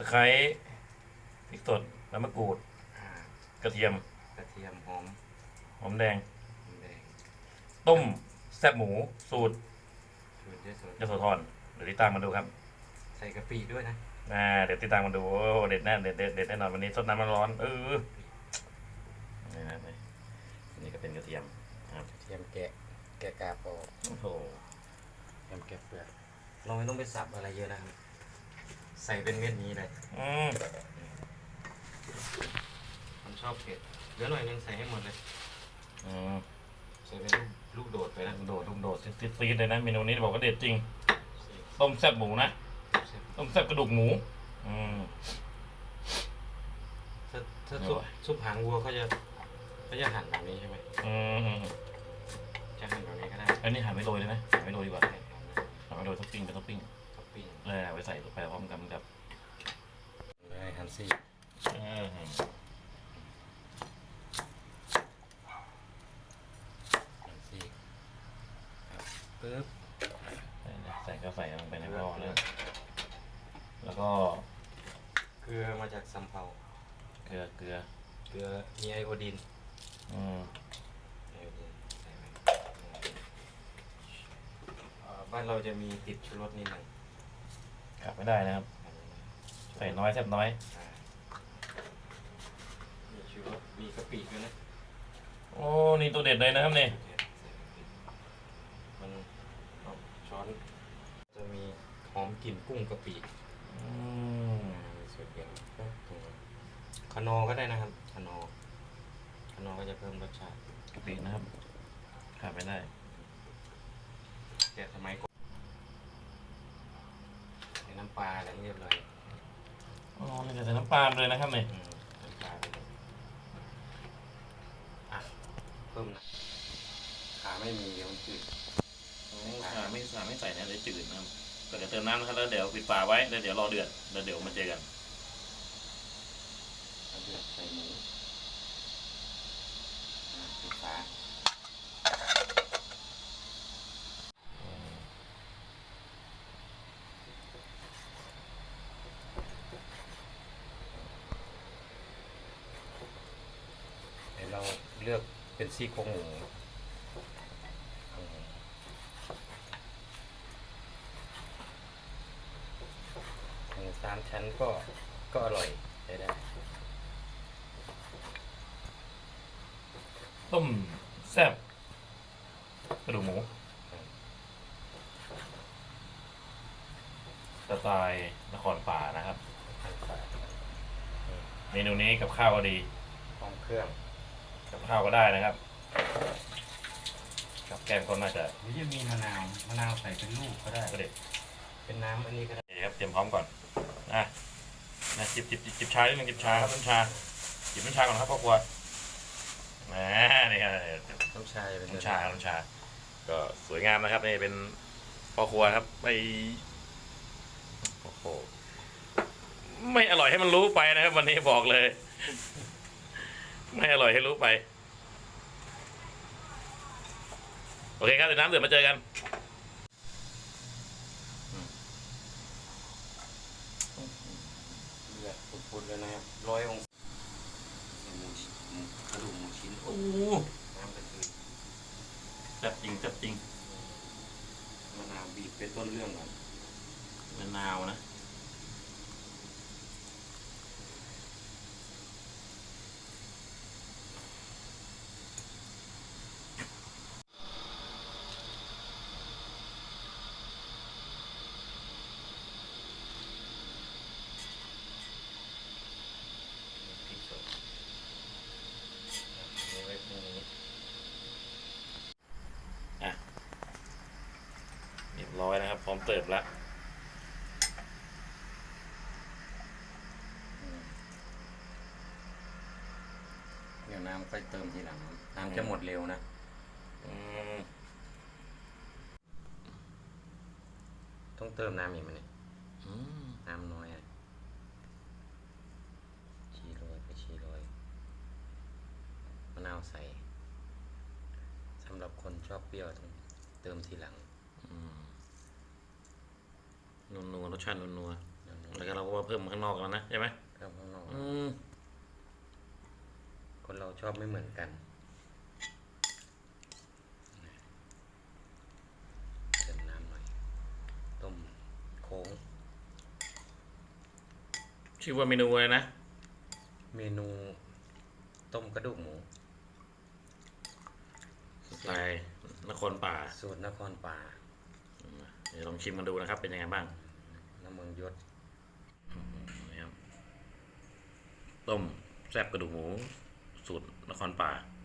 ตะไคร้พริกสดน้ำมะกรูด อ่ากระเทียมกระเทียมหอมหอมแดง หอมแดงต้มแซ่บหมู สูตรสูตรเยอะสุดยโสธรเดี๋ยวติดตามมาดูครับใส่กะปิด้วยนะอ่าเดี๋ยวติดตามมาดูโอ้เด็ดแน่เด็ดเด็ดเด็ดแน่นอนวันนี้สดน้ำมันร้อนเออนี่นะนี่นี่ก็เป็นกระเทียมนะครับกระเทียมแกะแกะกาบออกโอ้โหกระเทียมแกะเปลือกเราไม่ต้องไปสับอะไรเยอะนะครับ ใส่เป็นเม็ดนี้เลยอืมผมชอบเผ็ดเหลือหน่อยนึงใส่ให้หมดเลย อืมใส่เป็นลูกลูกโดดไปนะลูกโดดลูกโดดซีดซีดเลยนะเมนูนี้บอกว่าเด็ดจริง ต้มแซ่บหมูนะ ต้มแซ่บกระดูกหมู อืมถ้าถ้าซุปโอ้ยซุปหางวัวเขาจะเขาจะหั่นแบบนี้ใช่ไหมอืมจะหั่นแบบนี้ก็ได้ อันนี้หั่นไม่โรยเลยไหมหั่นไม่โรยดีกว่าใส่หั่นนะหั่นไม่โรยท็อปปิ้งเป็นท็อปปิ้งท็อ เลยเอไปใส่ไปพร้อมกันกับเลยหั่นซี่เออหั่นซี่ครับปึ๊บใส่ก็ใส่ลงไปในหม้อแล้วแล้วก็เกลือมาจากซัมเปาเกลือเกลือเกลือมีไอโอดีนอืมไอโอดีนใส่ไหมบ้านเราจะมีติดชูรสนิดหนึ่ง ขาดไม่ได้นะครับ ใส่น้อยแซ่บน้อยอ่ามีชูรสมีกะปิด้วยนะโอ้นี่ตัวเด็ดเลยนะครับนี่ใส่กะปิมันเอาช้อนจะมีหอมกลิ่นกุ้งกะปิอืมสุดเดียวขนอก็ได้นะครับขนอขนอก็จะเพิ่มรสชาติกะปินะครับขาดไม่ได้ แต่สมัยก่อนใส่น้ำป ลาอะไรเรียบร้อยอ๋อนี่จะใส่น้ำปลาเลยนะครับนี่อืมน้ำปลาไปเลยอะเพิ่มนะขาไม่มีเดี๋ยวมันจืดโอ้ขาไม่ขาไม่ใส่นะเดี๋ยวจืดนะครับก็เดี๋ยวเติมน้ำนะครับแล้วเดี๋ยวปิดฝาไว้แล้วเดี๋ยวรอเดือดแล้วเดี๋ยวมาเจอกัน เอาเดือดใส่หมูอะปิดฝาเดี๋ยวเราเลือกเป็นซี่โครงหมูอืมหมูสามชั้นก็ก็อร่อยใช้ได้ ต้มแซ่บกระดูกหมูสไตล์นครป่านะครับ เมนูนี้กับข้าวก็ดีพร้อมเครื่อง กับข้าวก็ได้นะครับกับแกล้มก็น่าจะหรือจะมีมะนาว มะนาวใส่เป็นลูกก็ได้ ก็เด็ดเป็นน้ำอันนี้ก็ได้โอเคครับ เตรียมพร้อมก่อนนะนะจิบจิบจิบจิบชาด้วยนึงจิบชาครับน้ำชาจิบน้ำชาก่อนครับพ่อครัวแหมนี่ครับน้ำชาจะเป็นน้ำชาน้ำชา ก็สวยงามนะครับนี่เป็นพ่อครัวครับไม่โอ้โหไม่อร่อยให้มันรู้ไปนะครับ วันนี้บอกเลย ไม่อร่อยให้รู้ไป โอเคครับเดี๋ยวน้ำเดือดมาเจอกันเดือดปุดๆเลยนะครับร้อยองศาหมูชิ้นหมูกระดูกหมูชิ้น โอ้ น้ำกระตือ จับจริงจับจริง มะนาวบีบเป็นต้นเรื่องก่อน มะนาวนะ พริกสดอันนี้ไว้พรุ่งนี้ เรียบร้อยนะครับ พร้อมเติบแล้วเดี๋ยวน้ำค่อยเติมทีหลัง น้ำจะหมดเร็วนะอืมต้องเติมน้ำอีกไหมเนี่ยอืมน้ำน้อยอะชีโรยไปชีโรยมะนาวใส่สำหรับคนชอบเปรี้ยวต้องเติมทีหลัง อืม นัวๆรสชาตินัวเดี๋ยวๆนู้โอแล้วก็เราก็มาเพิ่มข้างนอกแล้วนะใช่ไหมครับข้างนอก อืมคนเราชอบไม่เหมือนกันเติมน้ำหน่อย ต้มโค้ง ชื่อว่าเมนูอะไรนะ เมนู ต้มกระดูกหมูสไตล์นครป่า สูตรนครป่า เดี๋ยวลองชิมกันดูนะครับ เป็นยังไงบ้างน้ำเมืองยศนี่ครับต้มแซ่บกระดูกหมู สูตรนครป่าอ